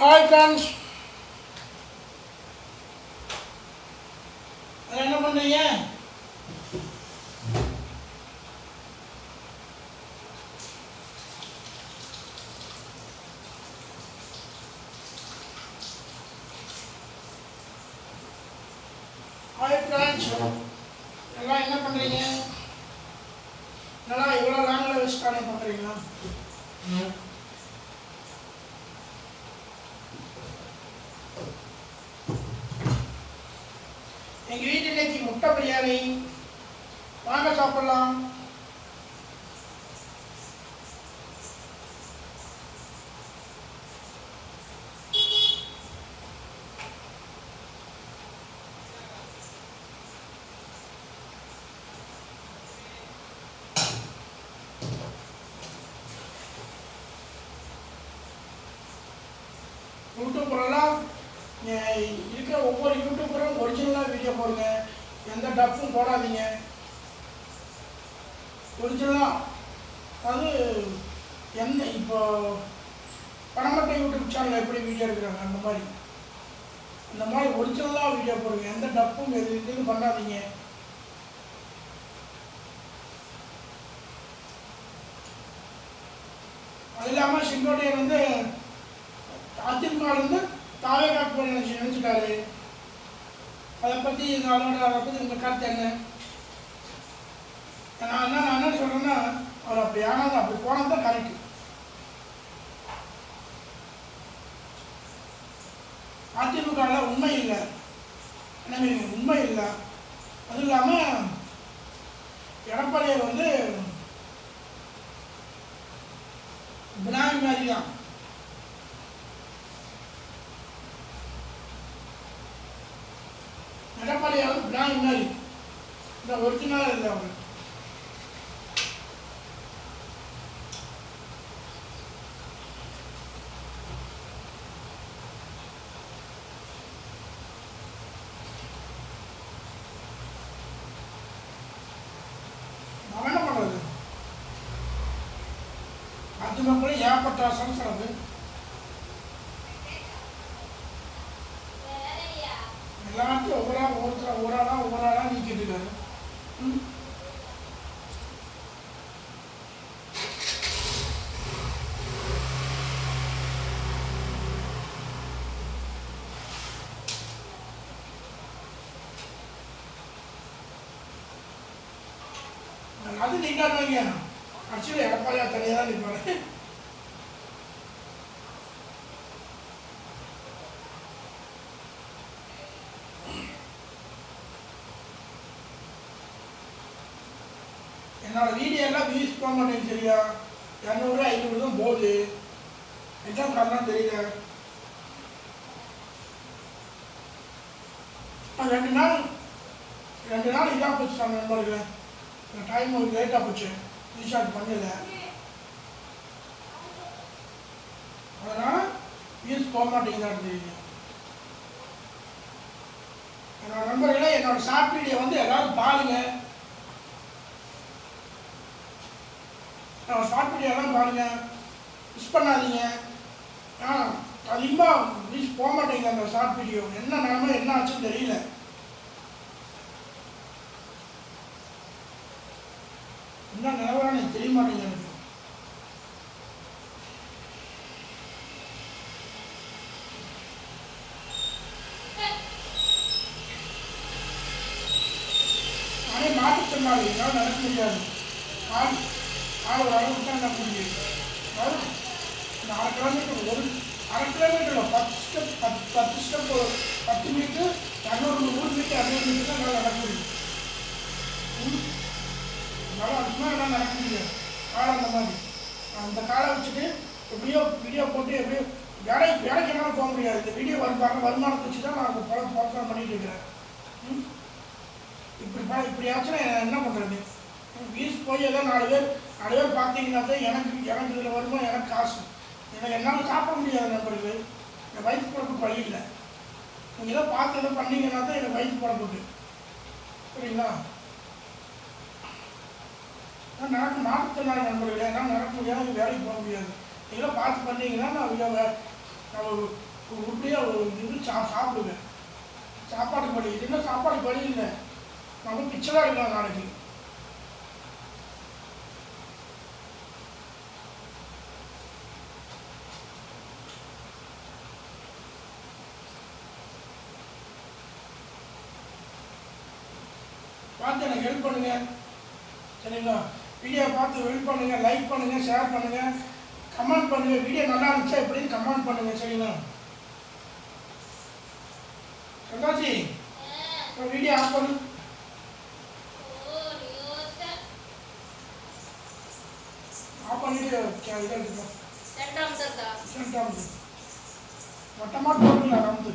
Hi friends என்ன பண்ணுறீங்க hi friends எல்லாம் என்ன பண்ணுறீங்க என்னடா இவ்வளோ லாங்கில் வச்சு காலையில் பண்ணுறீங்களா இன்னைக்கு முட்டை பிரியாணி. வாங்க சாப்பிடலாம். யூடியூப்லலாம் இருக்கிற ஒவ்வொரு யூடியூபரும் ஒரிஜினலாக வீடியோ போடுங்க. எந்த டப்பும் போடாதீங்க. ஒரிஜினலாக அது என்ன இப்போ பணமட்டை யூடியூப் சேனல் எப்படி வீடியோ எடுக்கிறாங்க அந்த மாதிரி. அந்த மாதிரி ஒரிஜினலாக வீடியோ போடுங்க. எந்த டப்பும் எது இதுன்னு பண்ணாதீங்க. அது இல்லாமல் செங்கோட்டையன் வந்து அதிமுகலேருந்து தாவே காக்கு போய் நினச்சி நினச்சிட்டாரு. அதை பற்றி எங்கள் அவரோட பற்றி உங்கள் கருத்து என்ன? நான் என்ன நான் என்ன சொல்கிறேன்னா அவர் அப்படி ஆனால் அப்படி போனால் தான் கரெக்டு அதிமுகவில் உண்மை இல்லை. எனவே உண்மை இல்லை. அதுவும் இல்லாமல் எடப்பாடியார் வந்து பினாமி மாதிரி தான். எடப்பாடியார் பினாமி மாதிரி இந்த ஒரிஜினலாக இல்லை அவங்க. அவன் என்ன பண்ணுறது? அதிமுக ஏகப்பட்ட எல்லாத்தையும் ஒவ்வொரு ஒவ்வொருத்தர ஆளா ஒவ்வொரு ஆளா நீக்கிட்டு இருக்காரு. அது நீக்காது வைங்க ஆக்சுவலி எடப்பாடியா தனியாக தான் நிற்பாரு என்னோடய வீடியோ எல்லாம் வியூஸ் போக மாட்டேங்குது சரியா இரநூறு ஐநூறு தான் போகுது. எக்ஸாம் காரணம் தெரியல. ரெண்டு நாள் ரெண்டு நாள் இதாக போச்சு நான் நண்பருக்கு டைம் ஒரு லேட்டாக போச்சு. ரீசார்ஜ் பண்ணல. அதனால் வியூஸ் போக மாட்டேங்கிறாரு தெரியுது என்னோட நண்பர்களே என்னோட ஷார்ட் வீடியோ வந்து எல்லாரும் பாருங்கள் நான் ஷார்ட் வீடியோ எல்லாம் பாருங்க. மிஸ் பண்ணாதீங்க. ஆ அதிகமாக மிஸ் போக மாட்டேங்குது அந்த ஷார்ட் வீடியோ என்ன நிலமை என்ன ஆச்சுன்னு தெரியல. என்ன நிலவரம் எனக்கு தெரிய மாட்டேங்குது எனக்கு. நானே மாற்றுத்திறனாளி என்னால் நடக்க முடியாது. ஆள் ஒரு அளவுக்கு தான் நடக்க இந்த அரை கிலோமீட்டர் ஒரு அரை கிலோமீட்டரில் பத்து ஸ்டெப் பத்து பத்து ஸ்டெப் பத்து மீட்டர் இரநூறு நூறு மீட்டர் அறுநூறு மீட்டர் தான் நல்லா நடக்க முடியும். ம். அதுக்குமே அதுக்கு நடக்க முடியாது காலம் அந்த மாதிரி. நான் அந்த காலை வச்சுட்டு எப்படியோ வீடியோ போட்டு எப்படியோ வேலை வேலைக்கு என்னால் போக முடியாது. இந்த வீடியோ வருமானம் வருமானத்தை வச்சு தான் நான் பழம் பழக்கம் பண்ணிட்டு இருக்கிறேன். ம் இப்படி ஆச்சுன்னா இப்படியாச்சும் நான் என்ன பண்ணுறது வீஸ் போய் ஏதோ நாலு பேர் நாலு பேர் பார்த்தீங்கன்னா தான் எனக்கு எனக்கு இதில் வருமா எனக்கு காசு. எனக்கு என்னால் சாப்பிட முடியாது நண்பர்களே. என் வயிற்று பிறப்பு வழி இல்லை. நீங்கள் ஏதோ பார்த்து ஏதோ பண்ணீங்கன்னா தான் எனக்கு வயிற்று பழப்புக்கு சரிங்களா நான் நடக்க மாற்றுத்திறனாளி நண்பர்களே. என்னால் நடக்க முடியாது வேலைக்கு போக முடியாது. நீங்களும் பார்த்து பண்ணீங்கன்னா நான் நான் ஒரு உருப்படியாக ஒரு இது சா சாப்பிடுவேன். சாப்பாடு படி என்ன சாப்பாடு படி இல்லை. நம்ம பிச்சைலாம் இருக்கலாம் நாளைக்கு. பார்த்து எனக்கு ஹெல்ப் பண்ணுங்க. சரிங்களா? வீடியோ பார்த்து ஹெல்ப் பண்ணுங்க லைக் பண்ணுங்க ஷேர் பண்ணுங்க. கமெண்ட் பண்ணுங்க வீடியோ நல்லா இருந்துச்சா எப்படின்னு கமெண்ட் பண்ணுங்க சரிங்களா? இப்போ வீடியோ ஆஃப் பண்ணு. ஆஃப் பண்ணிட்டு கே- இதை எடுத்துக்கோ சென்டாம் வட்டமாக போட்டுங்களா ரம்து